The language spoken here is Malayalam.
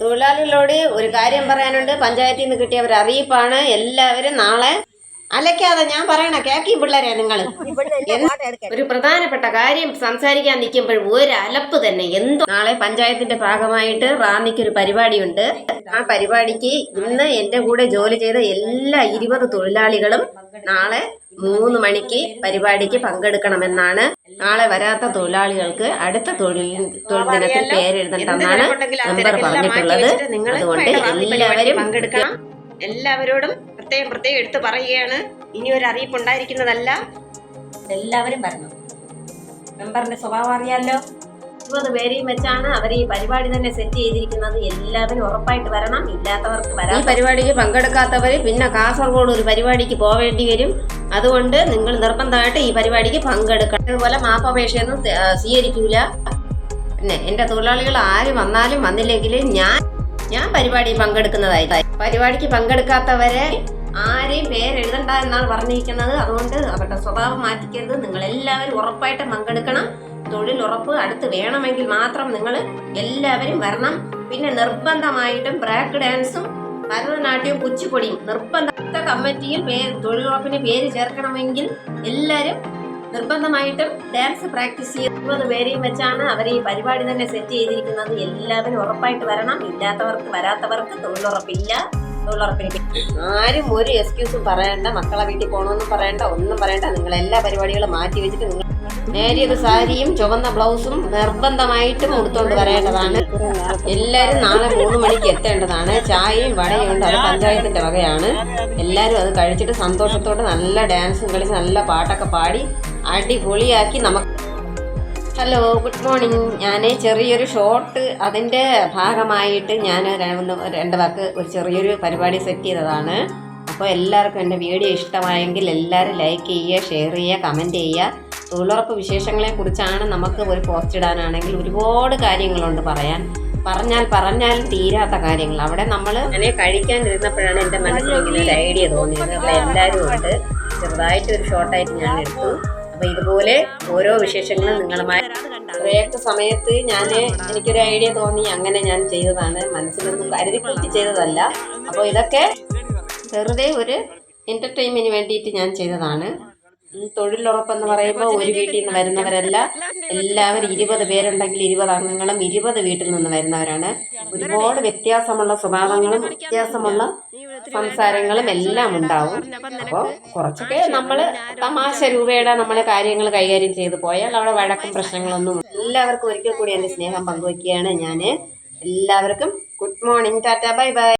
തൊഴിലാളികളോട് ഒരു കാര്യം പറയാനുണ്ട്. പഞ്ചായത്തിൽ നിന്ന് കിട്ടിയ ഒരു അറിയിപ്പാണ്. എല്ലാവരും നാളെ അലക്കാതെ ഞാൻ പറയണ കേക്കി പിള്ളേരെ നിങ്ങൾ ഒരു പ്രധാനപ്പെട്ട കാര്യം സംസാരിക്കാൻ നിൽക്കുമ്പോൾ ഒരു അലപ്പ് തന്നെ. എന്തോ നാളെ പഞ്ചായത്തിന്റെ ഭാഗമായിട്ട് റാന്നിക്ക് ഒരു പരിപാടിയുണ്ട്. ആ പരിപാടിക്ക് ഇന്ന് എന്റെ കൂടെ ജോലി ചെയ്ത എല്ലാ ഇരുപത് തൊഴിലാളികളും നാളെ മൂന്ന് മണിക്ക് പരിപാടിക്ക് പങ്കെടുക്കണമെന്നാണ് നാളെ വരാത്ത തൊഴിലാളികൾക്ക് അടുത്ത തൊഴിൽ തൊഴിൽ ദിനത്തിൽ പേരെഴുതണ്ടെന്നാണ് മെമ്പർ പറഞ്ഞിട്ടുള്ളത്. അതുകൊണ്ട് എല്ലാവരും പങ്കെടുക്കണം എല്ലാവരോടും പ്രത്യേകം പ്രത്യേകം എടുത്തു പറയുകയാണ്. ഇനി ഒരു അറിയിപ്പ് ഉണ്ടായിരിക്കുന്നതല്ല. എല്ലാവരും വരണം. മെമ്പറിന്റെ സ്വഭാവം അറിയാലോ. ഇരുപത് പേരെയും വെച്ചാണ് അവർ ഈ പരിപാടി തന്നെ സെറ്റ് ചെയ്തിരിക്കുന്നത്. എല്ലാവരും ഉറപ്പായിട്ട് വരണം. ഇല്ലാത്തവർക്ക് വരാം ഈ പരിപാടിക്ക് പങ്കെടുക്കാത്തവർ പിന്നെ കാസർഗോഡ് ഒരു പരിപാടിക്ക് പോവേണ്ടി വരും. അതുകൊണ്ട് നിങ്ങൾ നിർബന്ധമായിട്ട് ഈ പരിപാടിക്ക് പങ്കെടുക്കണം. അതുപോലെ മാപ്പപേക്ഷയൊന്നും സ്വീകരിക്കൂല. പിന്നെ എന്റെ തൊഴിലാളികൾ ആര് വന്നാലും വന്നില്ലെങ്കിലും ഞാൻ ഞാൻ പരിപാടി പങ്കെടുക്കുന്നതായി. പരിപാടിക്ക് പങ്കെടുക്കാത്തവരെ ആരെയും പേരെഴുതണ്ട എന്നാണ് പറഞ്ഞിരിക്കുന്നത്. അതുകൊണ്ട് അവരുടെ സ്വഭാവം മാറ്റിക്കരുത്. നിങ്ങൾ എല്ലാവരും ഉറപ്പായിട്ട് പങ്കെടുക്കണം. തൊഴിൽ ഉറപ്പ് അടുത്ത് വേണമെങ്കിൽ മാത്രം നിങ്ങൾ എല്ലാവരും വരണം. പിന്നെ നിർബന്ധമായിട്ടും ബ്രാക്ക് ഡാൻസും ഭരതനാട്യവും കുച്ചിപ്പൊടിയും നിർബന്ധ കമ്മിറ്റിയിൽ പേര് തൊഴിലുറപ്പിന് പേര് ചേർക്കണമെങ്കിൽ എല്ലാവരും നിർബന്ധമായിട്ടും ഡാൻസ് പ്രാക്ടീസ് ചെയ്യുന്നത് പേരെയും വെച്ചാണ് അവർ ഈ പരിപാടി തന്നെ സെറ്റ് ചെയ്തിരിക്കുന്നത്. എല്ലാവരും ഉറപ്പായിട്ട് വരണം. ഇല്ലാത്തവർക്ക് വരാത്തവർക്ക് തൊഴിലുറപ്പില്ല. തൊഴിലുറപ്പിന് ആരും ഒരു എക്സ്ക്യൂസും പറയണ്ട. മക്കളെ വീട്ടിൽ പോകണമെന്നും പറയണ്ട. ഒന്നും പറയണ്ട. നിങ്ങൾ എല്ലാ പരിപാടികളും മാറ്റി വെച്ചിട്ട് നിങ്ങൾ നേരിയത് സാരിയും ചുവന്ന ബ്ലൗസും നിർബന്ധമായിട്ടും ഉടുത്തോണ്ട് വരേണ്ടതാണ്. എല്ലാവരും നാളെ മൂന്ന് മണിക്ക് എത്തേണ്ടതാണ്. ചായയും വടയും ഉണ്ട്. അത് പഞ്ചായത്തിന്റെ വകയാണ്. എല്ലാവരും അത് കഴിച്ചിട്ട് സന്തോഷത്തോടെ നല്ല ഡാൻസും കളിച്ച് നല്ല പാട്ടൊക്കെ പാടി അടിപൊളിയാക്കി നമുക്ക് ഹലോ ഗുഡ് മോർണിംഗ് ഞാൻ ചെറിയൊരു ഷോർട്ട് അതിന്റെ ഭാഗമായിട്ട് ഞാൻ രണ്ട് വാക്ക് ഒരു ചെറിയൊരു പരിപാടി സെറ്റ് ചെയ്തതാണ്. അപ്പോൾ എല്ലാവർക്കും എന്റെ വീഡിയോ ഇഷ്ടമായെങ്കിൽ എല്ലാവരും ലൈക്ക് ചെയ്യുക ഷെയർ ചെയ്യുക കമന്റ് ചെയ്യുക. തൊഴിലുറപ്പ് വിശേഷങ്ങളെ കുറിച്ചാണ് നമുക്ക് ഒരു പോസ്റ്റ് ഇടാനാണെങ്കിൽ ഒരുപാട് കാര്യങ്ങളുണ്ട് പറയാൻ. പറഞ്ഞാൽ പറഞ്ഞാൽ തീരാത്ത കാര്യങ്ങൾ. അവിടെ നമ്മൾ അങ്ങനെ കഴിക്കാനിരുന്നപ്പോഴാണ് എന്റെ മനസ്സിൽ ഒരു ഐഡിയ തോന്നിയത്. അപ്പോൾ എല്ലാവരും ഉണ്ട്. ചെറുതായിട്ട് ഒരു ഷോർട്ടായിട്ട് ഞാൻ എടുത്തു. അപ്പോൾ ഇതുപോലെ ഓരോ വിശേഷങ്ങളും നിങ്ങളുമായി ബ്രേക്ക് സമയത്ത് ഞാൻ എനിക്കൊരു ഐഡിയ തോന്നി. അങ്ങനെ ഞാൻ ചെയ്തതാണ്. മനസ്സിലൊന്നും കരുതി കൂട്ടി ചെയ്തതല്ല. അപ്പോൾ ഇതൊക്കെ വെറുതെ ഒരു എന്റർടൈൻമെന്റിന് വേണ്ടിയിട്ട് ഞാൻ ചെയ്തതാണ്. തൊഴിലുറപ്പെന്ന് പറയുമ്പോൾ ഒരു വീട്ടിൽ നിന്ന് വരുന്നവരല്ല. എല്ലാവരും ഇരുപത് പേരുണ്ടെങ്കിൽ ഇരുപത് അംഗങ്ങളും ഇരുപത് വീട്ടിൽ നിന്ന് വരുന്നവരാണ്. ഒരുപാട് വ്യത്യാസമുള്ള സ്വഭാവങ്ങളും വ്യത്യാസമുള്ള സംസാരങ്ങളും എല്ലാം ഉണ്ടാവും. അപ്പോൾ കുറച്ചൊക്കെ നമ്മൾ തമാശ രൂപയുടെ നമ്മൾ കാര്യങ്ങൾ കൈകാര്യം ചെയ്തു പോയാൽ അവിടെ വഴക്കും പ്രശ്നങ്ങളൊന്നും എല്ലാവർക്കും ഒരിക്കൽ കൂടി എന്റെ സ്നേഹം പങ്കുവയ്ക്കുകയാണ് ഞാൻ എല്ലാവർക്കും good morning. Tata bye by.